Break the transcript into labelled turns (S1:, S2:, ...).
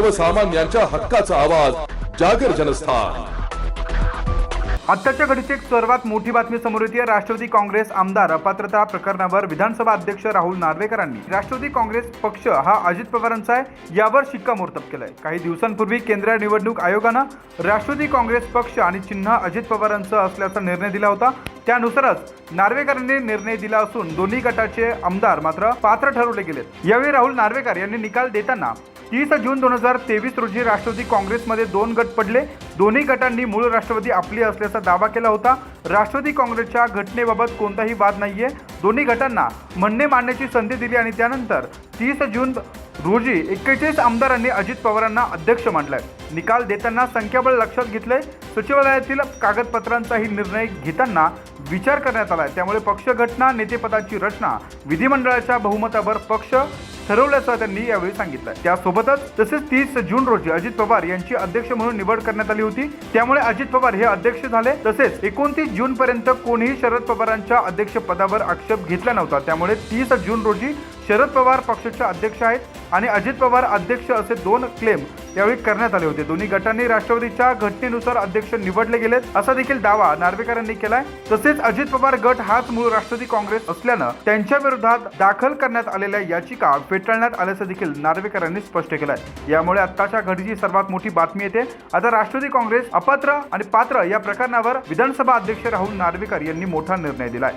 S1: सर्वसामान्यांच्या हक्काचा आवाज जागर जनस्थान.
S2: आत्ताच्या घडीची एक सर्वात मोठी बातमी समोर येते. राष्ट्रवादी काँग्रेस आमदार अपात्रता प्रकरणावर विधानसभा अध्यक्ष राहुल नार्वेकरांनी. राष्ट्रवादी काँग्रेस पक्ष हा अजित पवारांचा आहे. यावर शिक्कामोर्तब केलंय. काही दिवसांपूर्वी केंद्रीय निवडणूक आयोगानं राष्ट्रवादी काँग्रेस पक्ष आणि चिन्ह अजित पवारांचं असल्याचा निर्णय दिला होता. त्यानुसारच नार्वेकरांनी निर्णय दिला असून दोन्ही गटाचे आमदार मात्र पात्र ठरवले गेलेत. यावेळी राहुल नार्वेकर यांनी निकाल देताना तीस जून दोन हजार तेवीस रोजी राष्ट्रवादी काँग्रेसमध्ये दोन गट पडले. दोन्ही गटांनी मूळ राष्ट्रवादी आपली असल्याचा दावा केला होता. राष्ट्रवादी काँग्रेसच्या घटनेबाबत कोणताही वाद नाहीये. दोन्ही गटांना म्हणणे मांडण्याची संधी दिली आणि त्यानंतर तीस जून रोजी एक्केचाळीस आमदारांनी अजित पवारांना अध्यक्ष मांडलाय निकाल देताना संख्याबळ लक्षात घेतले सचिवालयातील कागदपत्रांचाही निर्णय घेताना विचार करण्यात आला त्यामुळे पक्ष घटना नेतेपदाची रचना विधिमंडळाच्या बहुमतावर पक्ष ठरवल्याचं त्यांनी यावेळी सांगितलं त्यासोबतच तसेच तीस जून रोजी अजित पवार यांची अध्यक्ष म्हणून निवड करण्यात आली होती. त्यामुळे अजित पवार हे अध्यक्ष झाले. तसेच एकोणतीस जून पर्यंत कोणीही शरद पवारांच्या अध्यक्ष पदावर आक्षेप घेतला नव्हता. त्यामुळे तीस जून रोजी शरद पवार पक्षाचे अध्यक्ष आहेत आणि अजित पवार अध्यक्ष असे दोन क्लेम यावेळी करण्यात आले होते. दोन्ही गटांनी राष्ट्रवादीच्या घटनेनुसार अध्यक्ष निवडले गेलेत असा देखील दावा नार्वेकरांनी केलाय. तसेच अजित पवार गट हाच मूळ राष्ट्रवादी काँग्रेस असल्यानं त्यांच्या विरोधात दाखल करण्यात आलेल्या याचिका फेटाळण्यात आल्याचं देखील नार्वेकरांनी स्पष्ट केलंय. यामुळे आत्ताच्या घडीची सर्वात मोठी बातमी येते. आता राष्ट्रवादी काँग्रेस अपात्र आणि पात्र या प्रकरणावर विधानसभा अध्यक्ष राहुल नार्वेकर यांनी मोठा निर्णय दिलाय.